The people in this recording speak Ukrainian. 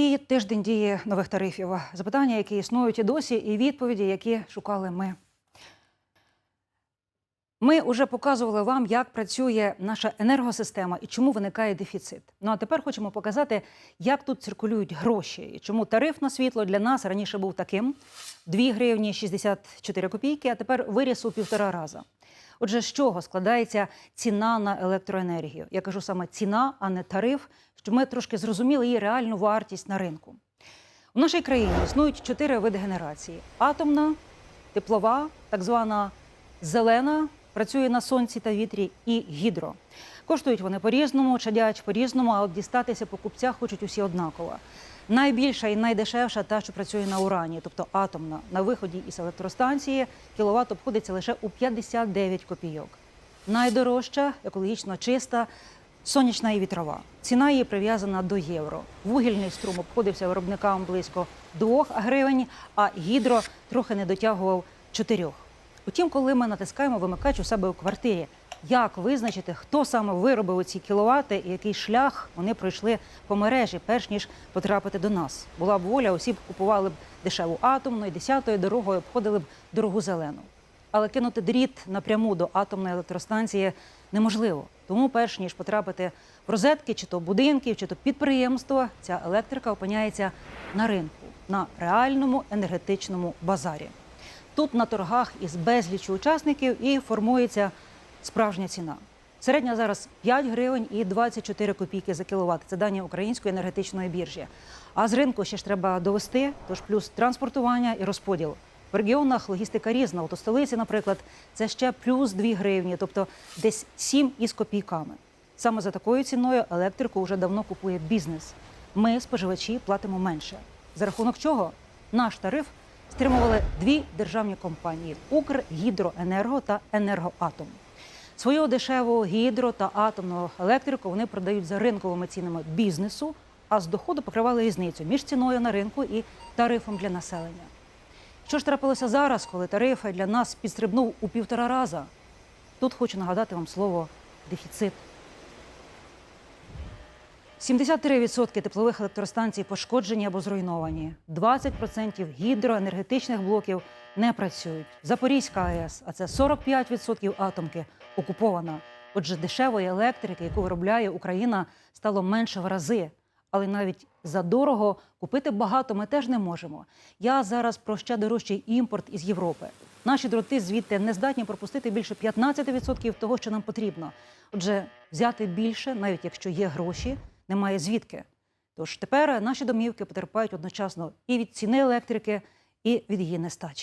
І тиждень дії нових тарифів. Запитання, які існують і досі, і відповіді, які шукали ми. Ми вже показували вам, як працює наша енергосистема і чому виникає дефіцит. Ну а тепер хочемо показати, як тут циркулюють гроші і чому тариф на світло для нас раніше був таким: 2 гривні 64 копійки, а тепер виріс у півтора раза. Отже, з чого складається ціна на електроенергію? Я кажу саме ціна, а не тариф, щоб ми трошки зрозуміли її реальну вартість на ринку. У нашій країні існують чотири види генерації: атомна, теплова, так звана зелена, працює на сонці та вітрі, і гідро. Коштують вони по-різному, чадять по-різному, а от дістатися покупцях хочуть усі однаково. Найбільша і найдешевша та, що працює на урані, тобто атомна. На виході із електростанції кіловат обходиться лише у 59 копійок. Найдорожча, екологічно чиста, сонячна і вітрова. Ціна її прив'язана до євро. Вугільний струм обходився виробникам близько 2 гривень, а гідро трохи не дотягував 4. Утім, коли ми натискаємо вимикач у себе у квартирі, як визначити, хто саме виробив ці кіловати і який шлях вони пройшли по мережі, перш ніж потрапити до нас? Була б воля, усі б купували б дешеву атомну і десятою дорогою обходили б дорогу зелену. Але кинути дріт напряму до атомної електростанції неможливо. Тому, перш ніж потрапити в розетки, чи то будинків, чи то підприємства, ця електрика опиняється на ринку, на реальному енергетичному базарі. Тут на торгах із безліччю учасників і формується справжня ціна. Середня зараз 5 гривень і 24 копійки за кіловат. Це дані української енергетичної біржі. А з ринку ще ж треба довести, тож плюс транспортування і розподіл. В регіонах логістика різна. От у столиці, наприклад, це ще плюс 2 гривні, тобто десь 7 із копійками. Саме за такою ціною електрику вже давно купує бізнес. Ми, споживачі, платимо менше. За рахунок чого наш тариф стримували дві державні компанії Укргідроенерго та Енергоатом. Свою дешеву гідро та атомну електрику вони продають за ринковими цінами бізнесу, а з доходу покривали різницю між ціною на ринку і тарифом для населення. Що ж трапилося зараз, коли тариф для нас підстрибнув у півтора раза? Тут хочу нагадати вам слово дефіцит. 73% теплових електростанцій пошкоджені або зруйновані. 20% гідроенергетичних блоків не працюють. Запорізька АЕС, а це 45% атомки, окупована. Отже, дешевої електрики, яку виробляє Україна, стало менше в рази. Але навіть за дорого купити багато ми теж не можемо. Я зараз про ще дорожчий імпорт із Європи. Наші дроти звідти не здатні пропустити більше 15% того, що нам потрібно. Отже, взяти більше, навіть якщо є гроші, немає звідки. Тож тепер наші домівки потерпають одночасно і від ціни електрики, і від її нестачі.